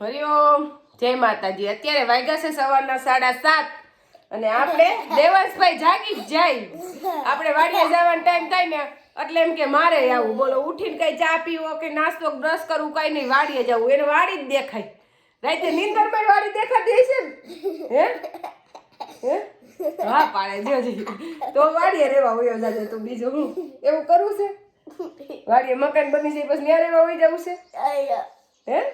હરિઓમ જય માતાજી. અત્યારે વાગ્યા છે સવારના સાડા સાત અને આપણે દેવાંશભાઈ જાગી જ જાય. આપણે વાડીએ જવાનો ટાઈમ થાય ને એટલે એમ કે મારે આવું. બોલો ઉઠીને કઈ ચા પીવો કે નાસ્તો બ્રશ કરવું કઈ નહીં વાડીએ જવું. એને વાડી જ દેખાય. રાતે નીંદર પણ વાડી દેખાતી હશે ને? હે? હે? હા પાડે જોજી તો વાડીએ રહેવા હોય જાજે તો બીજું હું? એવું કરવું છે? વાડીએ મકાન બની જાય પછી ત્યાં રહેવા હોય જવું છે? હે?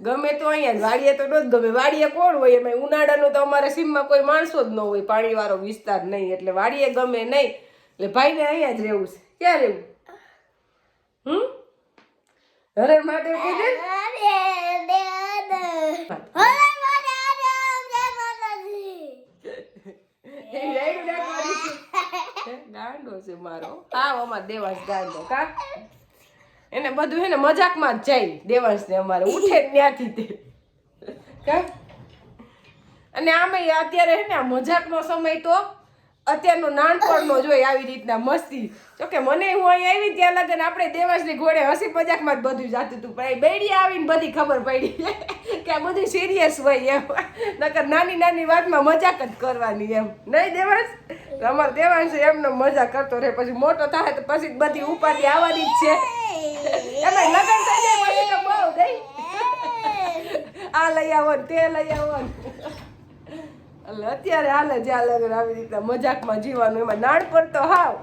ગમે તો અહીંયા વાડીએ તો ન ગમે. વાડીએ કોણ હોય? એમાં ઉનાળાનું તો અમારે સીમમાં કોઈ માણસો જ ન હોય. પાણીવાળો વિસ્તાર નહીં. એટલે વાડીએ ગમે નહીં. એટલે ભાઈને અહીંયા જ રહેવું છે. ક્યાં રહેવું? હમ? હરે છે. ગાંડો છે મારો. આવો અમાર દેવાંશ ગાંડો કા? એને બધું એને મજાકમાં જ જાય દેવાંશને અમારે. ઉઠે ત્યાંથી તે. અને આમે અત્યારે હે ને મજાકનો સમય તો અત્યારનો નાનપણનો જોઈ આવી રીતના મસ્તી. જોકે મને હું અહીં આવી ત્યાં લગન આપણે દેવાંશની ઘોડે હસી મજાકમાં જ બધું જાતું હતું. પણ બેડી આવીને બધી ખબર પડી કે આ બધું સિરિયસ હોય એમ. નકર નાની નાની વાતમાં મજાક જ કરવાની એમ. નહીં દેવાંશ અમારો દેવાંશ એમનો મજા કરતો રહે. પછી મોટો થાય તો પછી બધી ઉપાધિ આવવાની જ છે. એમાં લગન થઈ જાય પછી તો બહુ નહીં આ લઈ આવો ને તે લઈ આવો એટલે અત્યારે હાલે જ્યાં લગન આવી રીતના મજાકમાં જીવાનું એમાં નાનપણ તો હાવ.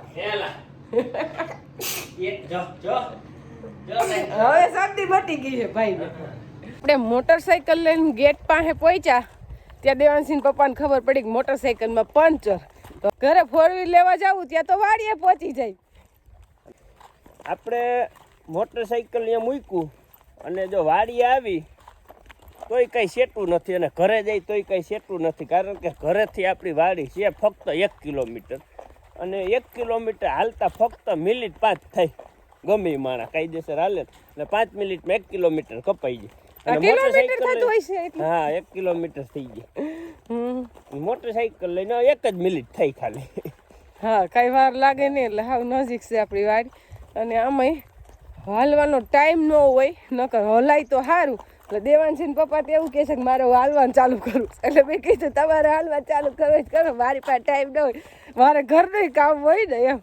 હવે શાંતિ મટી ગઈ છે ભાઈ. આપણે મોટરસાયકલ લઈને ગેટ પાસે પહોંચ્યા ત્યાં દેવાનસિંહ પપ્પાને ખબર પડી કે મોટરસાયકલમાં પંચર. તો ઘરે ફોર વ્હીલ લેવા જાવું ત્યાં તો વાડીએ પહોંચી જાય. આપણે મોટરસાઇકલ અહીંયા મૂક્યું અને જો વાડી આવી તોય કંઈ સેટું નથી અને ઘરે જઈ તોય કંઈ સેટું નથી. કારણ કે ઘરેથી આપણી વાડી છે ફક્ત એક કિલોમીટર અને એક કિલોમીટર હાલતા ફક્ત મિનિટ પાંચ થઈ ગમે એ માણા કાયદેસર હાલે એટલે પાંચ મિનિટમાં એક કિલોમીટર કપાઈ જાય. હા એક કિલોમીટર થઈ જાય મોટરસાઇકલ લઈને એક જ મિનિટ થઈ ખાલી. હા કઈ વાર લાગે નહીં એટલે હાવ નજીક છે આપણી વાડી. અને આમાંય હાલવાનો ટાઈમ ન હોય નકર હલાય તો સારું એટલે દેવાનસિંહ પપ્પા તો એવું કહે છે કે મારે હાલવાનું ચાલુ કરવું એટલે મેં કીધું તમારે હાલવા ચાલુ કરવું જ કરો મારી પાસે ટાઈમ ન હોય. મારે ઘરનું કામ હોય ને એમ.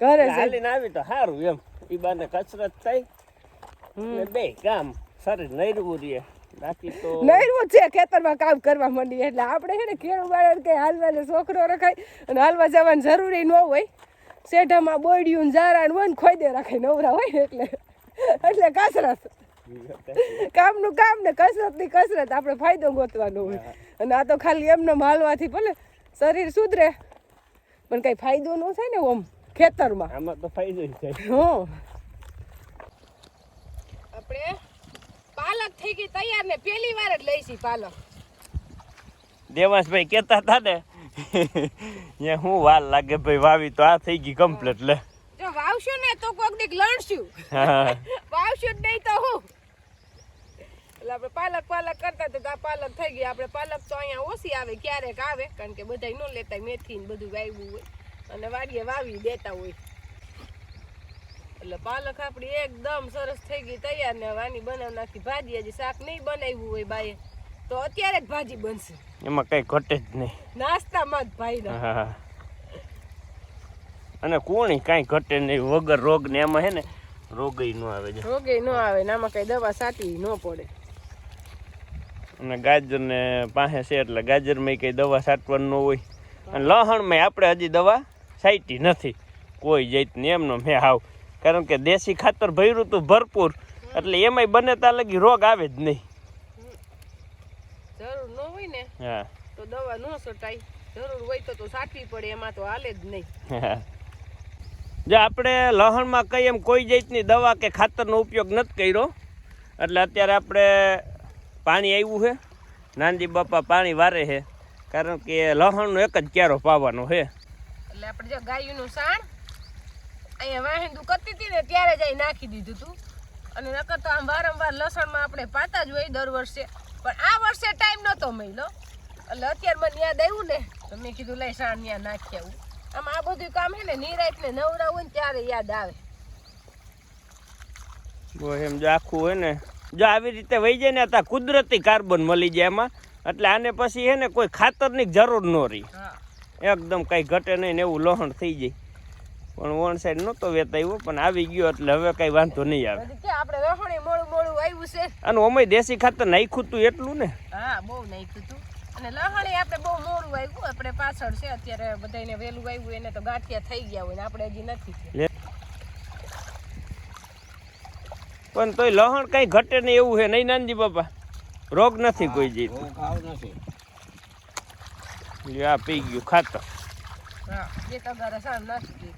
ઘરે હાલીને આવી તો સારું એમ. એ બાને કસરત ને બે કામ શરીર નૈરવું રહે. બાકી તો છે ખેતરમાં કામ કરવા માંડીએ. એટલે આપણે છે ને ખેડૂત કંઈ હાલવાનો છોકરો રખાય અને હાલવા જવાનું જરૂરી ન હોય. શેઢામાં બોયડિયું ને જારા ને હોય ખોઈ દે રાખે નવરા હોય ને એટલે. એટલે કસરત. કામનું કામ ને કસરતની કસરત. આપણે ફાયદો ગોતવાનો હોય. અને આ તો ખાલી એમને હાલવાથી ભલે શરીર સુધરે પણ કઈ ફાયદો ન થાય ને ઓમ ખેતરમાં. આમાં તો ફાયદો થાય. હો. આપણે પાલક થઈ ગઈ તૈયાર ને પહેલી વાર જ લઈશી પાલક. દેવાસભાઈ કહેતા હતા ને અહીંયા હું વાર લાગે ભાઈ વાવી તો આ થઈ ગઈ કમ્પ્લીટ લે. જો વાવશું ને તો કોક દીક લણશું. વાવશું જ નહીં તો હું. એટલે આપણે પાલક પાલક કરતા તો આ પાલક થઈ ગઈ. આપણે પાલક તો અહીંયા ઓછી આવે ક્યારેક આવે કારણ કે બધા ન લેતા મેથી ને બધું વાવ્યું હોય. અને વાડીએ વાવી દેતા હોય. એટલે પાલક આપણી એકદમ સરસ થઈ ગઈ તૈયાર ને વાની બનાવ નાખી. ભાજી હજી શાક નહીં બનાવ્યું હોય બાએ. તો અત્યારે જ ભાજી બનશે. એમાં કઈ ઘટે જ નહીં. નાસ્તામાં જ ભાઈ હા. અને કોણી કાંઈ ઘટે નહીં. વગર રોગ ને એમાં હે ને રોગય ન આવે છે રોગે ન આવે ને આમાં કઈ દવા સાટી ન પડે. અને ગાજર ને પાસે છે એટલે ગાજરમાં કઈ દવા સાટવાનું ન હોય. અને લહણમાં આપણે હજી દવા છાંટી નથી. કોઈ જાતની એમનો મેં હાવ. કારણ કે દેશી ખાતર ભર્યું હતું ભરપૂર. એટલે એમાંય બને ત્યાં લગી રોગ આવે જ નહીં. જરૂર ન હોય ને હા. તો દવા ન છટાય. જરૂર હોય તો તો સાટવી પડે એમાં તો હાલે જ નહીં. જો આપણે લહણમાં કઈ એમ કોઈ જાતની દવા કે ખાતરનો ઉપયોગ નથી કર્યો એટલે અત્યારે આપણે પાણી આવ્યું છે. નાનજી બાપા પાણી વારે છે કારણ કે લહણનો એક જ ક્યારો પાવાનો છે. એટલે આપણે જો ગાયનું સાણ અહીંયા વાહિંદુ કરતી હતી ને ત્યારે જ નાખી દીધું હતું અને નકર તો આમ વારંવાર લસણમાં આપણે પાતા જ હોય દર વર્ષે. પણ આ વર્ષે ટાઈમ નહોતો મળ્યો. એટલે અત્યારે મને યાદ આવ્યું ને તો મેં કીધું લઈ સાણ ત્યાં નાખી આવું. આમ આ બધું કામ છે ને નિરાત ને નવરા હોય ને ત્યારે યાદ આવે. એમ જો આખું હોય ને. જો આવી રીતે વહી જાય ને ત્યાં કુદરતી કાર્બન મળી જાય એમાં. એટલે આને પછી હે ને કોઈ ખાતરની જરૂર ન રહી. એકદમ કઈ ઘટે નહીં ને એવું લોહણ થઈ જાય. પણ વણ સાઈડ નહોતો વેતાયો પણ આવી ગયો એટલે હવે કઈ વાંધો નહીં આવે. કે આપણે રહોણી મોળું મોળું આવ્યું છે? અને ઓમય દેશી ખાતર નાખ્યું તું એટલું ને? હા બહુ નાખ્યું તું. અને લહણી આપણે બહુ મોડું આવ્યું આપણે પાછળ છે અત્યારે બધાને વહેલું આવ્યું એને તો ગાંઠિયા થઈ ગયા હોય ને આપણે હજી નથી પણ તોય લહણ કઈ ઘટે નહીં એવું છે નહીં નાનજી બાપા? રોગ નથી કોઈ જી આ પી ગયું ખાતર. હા એ તગારા સાણ નાખી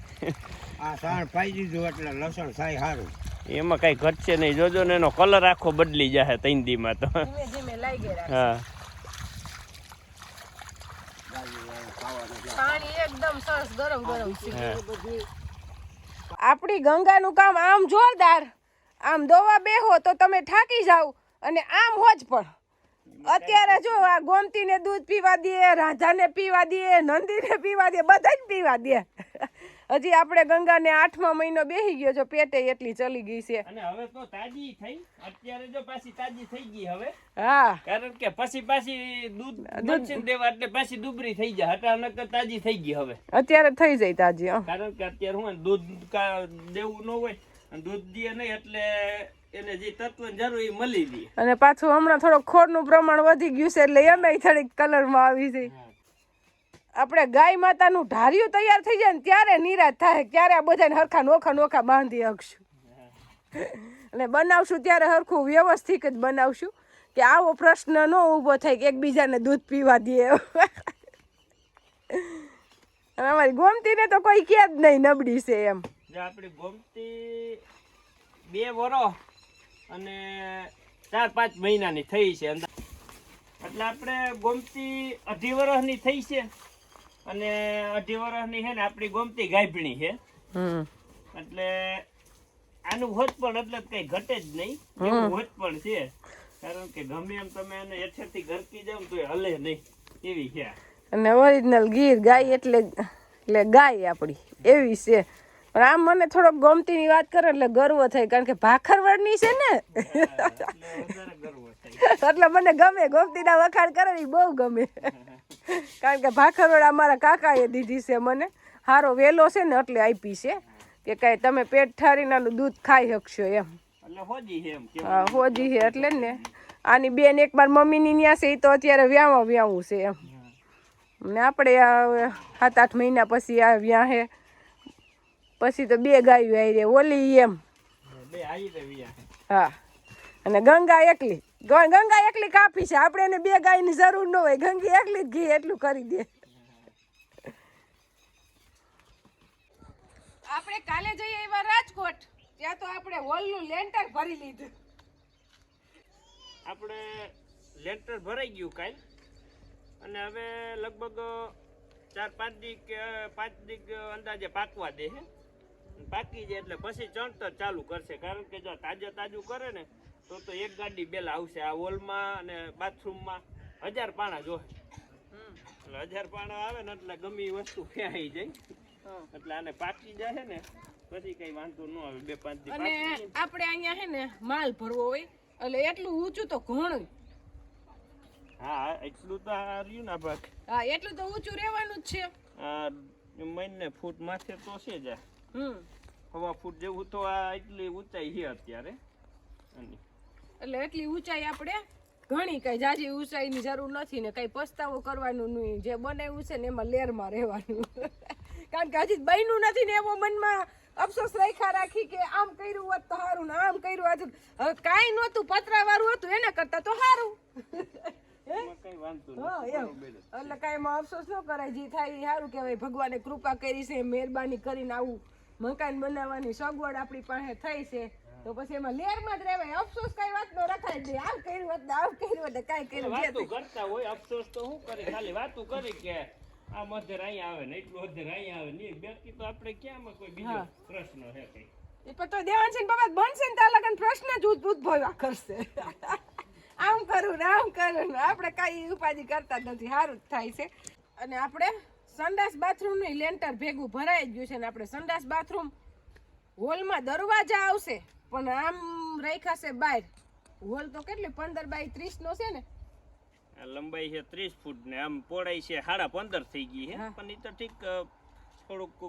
આ સાણ પાઈ દીધું એટલે લસણ થાય સારું એમાં કઈ ઘટશે નહીં. જોજો ને એનો કલર આખો બદલી જાય ત્રણ દીમાં તો. ધીમે ધીમે લાગી રાખે. હા. પાણી એકદમ સરસ ગરમ ગરમ છે. આપણી ગંગાનું કામ આમ જોરદાર આમ દોવા બેહો તો તમે થાકી જાવ અને આમ હોજ પણ અત્યારે જો આ ગોમતીને દૂધ પીવા દે રાધાને પીવા દે નંદીને પીવા દે બધા જ પીવા દે. હજી આપણે ગંગાને આઠમા મહિનો બેસી ગયો જો પેટે એટલી ચલી ગઈ છે. અને હવે તો તાજી થઈ. અત્યારે જો પાછી તાજી થઈ ગઈ હવે. હા. કારણ કે પછી પાછી દૂધ દૂધ દેવા એટલે પાછી દુબરી થઈ જાય. અચાનક નકર તાજી થઈ ગઈ હવે. અત્યારે થઈ જાય તાજી હં. કારણ કે અત્યારે હું દૂધ કા દેવું ન હોય દૂધ દે નહીં એટલે એને જે તત્વ જરૂર એ મળી દે અને પાછું હમણાં થોડું ખોરનું પ્રમાણ વધી ગયું છે એટલે એમાંય થોડીક કલરમાં આવી છે આપણે ગાય માતાનું ઢાર્યું તૈયાર થઈ જાય ને ત્યારે નિરાશ થાય ત્યારે આ બધાને હરખા નોખા નોખા બાંધી શકશું અને બનાવશું ત્યારે હરખું વ્યવસ્થિત જ બનાવશું કે આવો પ્રશ્ન ન ઊભો થાય કે એકબીજાને દૂધ પીવા દે. અમારી ગોમતીને તો કોઈ કે જ નહીં, નબળી છે એમ. આપણી ગોમતી બે વરો અને ચાર પાંચ મહિનાની થઈ છે. એટલે આપણે ગોમતી અઢી વર્ષની થઈ છે. અને અઢી વર્ષની છે ને આપણી ગોમતી ગાયભણી છે. એટલે આનું હોત પણ એટલે કઈ ઘટે જ નહીં. એવું હોત પણ છે. કારણ કે ગમે એમ તમે એને હેઠેથી ગરકી જાવ તો હલે નહીં. એવી છે અને ઓરિજિનલ ગીર ગાય એટલે એટલે ગાય આપણી. એવી છે. પણ આમ મને થોડોક ગમતીની વાત કરો એટલે ગર્વ થાય. કારણ કે ભાખરવડની છે ને. એટલે મને ગમે. ગોમતીના વખાણ કરે એ બહુ ગમે. કારણ કે ભાખરવડ અમારા કાકાએ દીધી છે મને. હારો વેલો છે ને એટલે આપી છે. કે કાંઈ તમે પેટ ઠારીને આનું દૂધ ખાઈ શકશો એમ. હોજી એમ હા હોજી છે એટલે ને. આની બેન એક માર મમ્મીની ત્યાં છે એ તો અત્યારે વ્યાવા વ્યાવું છે એમ. ને આપણે સાત આઠ મહિના પછી આ વ્યાં હે. પછી તો બે ગાયું આવી રે ઓલી એમ. હા. અને ગંગા એકલી. ગંગા એકલી કાપી છે. આપણે એને બે ગાયની જરૂર ન હોય. ગંગી એકલી જ ઘી એટલું કરી દે. આપણે કાલે જઈએ એવા રાજકોટ. ત્યાં તો આપણે હોલનું લેન્ટર ભરી લીધું. આપણે લેન્ટર ભરાઈ ગયું કાલ. અને હવે લગભગ ચાર પાંચ દી કે પાંચ દી અંદાજે પાકવા દે છે. પાકી જાય એટલે પછી ચણતર ચાલુ કરશે. કારણ કે જો તાજે તાજું કરે ને તો તો એક ગાડી બેલ આવશે. આ હોલમાં અને બાથરૂમમાં હજાર પાણા જોહે એટલે હજાર પાણા આવે ને એટલે ગમે વસ્તુ ફેંઈ જાય. એટલે આને પાકી જાય ને પછી કઈ વાંધો ન આવે. બે પાંચ દિવસ અને આપણે અહીંયા હે ને માલ ભરવો હોય એટલે એટલું ઊંચું તો ઘણું. હા એટલું તો રહ્યું ને ભાગ. હા એટલું તો ઊંચું રહેવાનું જ છે. મહિને ફૂટ માથે તો છે જ. હમ. હવા ફૂટ જેવું તો આ એટલી ઊંચાઈ છે અત્યારે. આની. એટલે એટલી ઊંચાઈ આપણે ઘણી કઈ જાજી ઊંચાઈની જરૂર નથી ને કઈ પસ્તાવો કરવાનું નહીં. જે બનાવ્યું છે ને એમાં લેરમાં રહેવાનું. કારણ કે હજી બન્યું નથી ને એવો મનમાં અફસોસ રાખ્યા રાખી કે આમ કર્યું હોત તો સારું ને આમ કર્યું હતું. હવે કાંઈ નહોતું પતરા વાળું હતું એના કરતા તો સારું એટલે કાંઈ એમાં અફસોસ ન કરાય જે થાય એ સારું કહેવાય. ભગવાને કૃપા કરી છે મહેરબાની કરીને આવું મકાન બનાવવાની સગવડ આપણી પાસે થઈ છે. તો પછી એમાં લેરમાં જ રહેવાય. અફસોસ કઈ વાત નો રખાય નહીં આમ કર્યું હોત આમ કર્યું હોત કાંઈ કર્યું વાતું કરતા હોય અફસોસ તો શું કરે? ખાલી વાતું કરી કે આ મધર અહીંયા આવે ને એટલું મધર અહીંયા આવે ને બાકી તો આપણે ક્યાંમાં કોઈ બીજો પ્રશ્ન હે કઈ? એ પણ તો દેવાંશી બાબા બનશે ને ત્યાં લગન પ્રશ્ન જ ઉદ્ભવ્યા કરશે. આમ કરું ને આમ કરું ને. આપણે કાંઈ ઉપાધિ કરતા જ નથી. સારું જ થાય છે. અને આપણે સંડાસ બાથરૂમની લેન્ટર ભેગું ભરાઈ જ ગયું છે ને આપણે સંડાસ બાથરૂમ હોલમાં દરવાજા આવશે. પણ આમ રાખ્યા છે બાર. હોલ તો કેટલી? પંદર બાય ત્રીસ નો છે ને? લંબાઈ છે ત્રીસ ફૂટ ને આમ પહોળાઈ છે સાડા પંદર થઈ ગઈ છે પણ એ તો ઠીક થોડુંક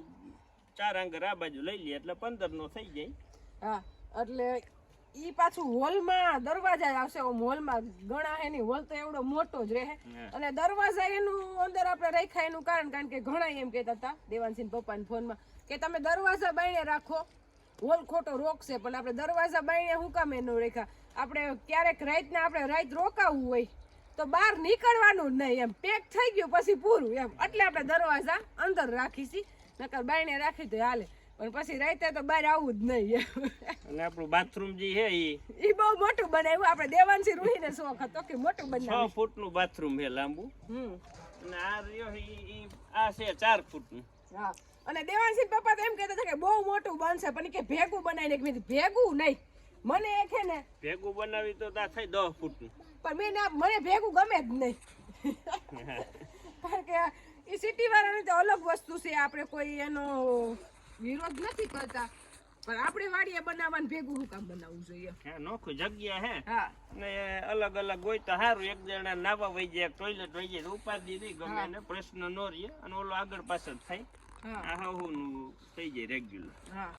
ચાર આંગર આ બાજુ લઈ લઈએ એટલે પંદર નો થઈ જાય. હા એટલે ઈ પાછું હોલમાં દરવાજા આવશે ઓમ હોલમાં. ઘણા હે ની હોલ તો એવડો મોટો જ રહે. અને દરવાજા એનું અંદર આપણે રાખ્યા એનું કારણ કારણ કે ઘણા એમ કહેતા હતા દેવાનસિંહ પપ્પાના ફોનમાં કે તમે દરવાજા બાઈને રાખો. હોલ ખોટો રોકશે પણ આપણે દરવાજા બાઈને હું કામ એનું રેખા આપણે ક્યારેક રાતના આપણે રાત રોકાવું હોય તો બહાર નીકળવાનું નહીં એમ. પેક થઈ ગયું પછી પૂરું એમ. એટલે આપણે દરવાજા અંદર રાખીશી. નકર બાઈને રાખી તો હાલે. પણ પછી રાતે તો બહાર આવવું જ નહીં અને આપણું બાથરૂમ જે છે એ ઈ બહુ મોટું બનાવ્યું. આપણે દેવાનસી રૂહીને શોખ હતો કે મોટું છ ફૂટ ફૂટનું બાથરૂમ છે લાંબુ. હમ. અને આ રહ્યો ઈ- આ છે ચાર ફૂટનું. હા. અને દેવાંશી પપ્પા તો એમ કહેતા હતા કે બહુ મોટું બનશે પણ કે ભેગું બનાવીને મેં ભેગું નહીં. મને એ છે ને ભેગું બનાવી તો ત્યાં થઈ દસ ફૂટનું. પણ મેં ના મને ભેગું ગમે જ નહીં. કારણ કે એ સિટી વાળાની તો અલગ વસ્તુ છે આપણે કોઈ એનો વિરોધ નથી કરતા. પણ આપણે વાડીએ બનાવવાનું ભેગું શું કામ બનાવવું જોઈએ. હા નોખું જગ્યા હે. હા. ને અલગ અલગ હોય તો સારું એક જણા નાવા વહી જાય ટોયલેટ વહી જાય તો ઉપાધિ નહીં ગમે ને પ્રશ્ન ન રહે. અને ઓલો આગળ પાછળ થાય. હા. આ હાહુનું થઈ જાય રેગ્યુલર હા.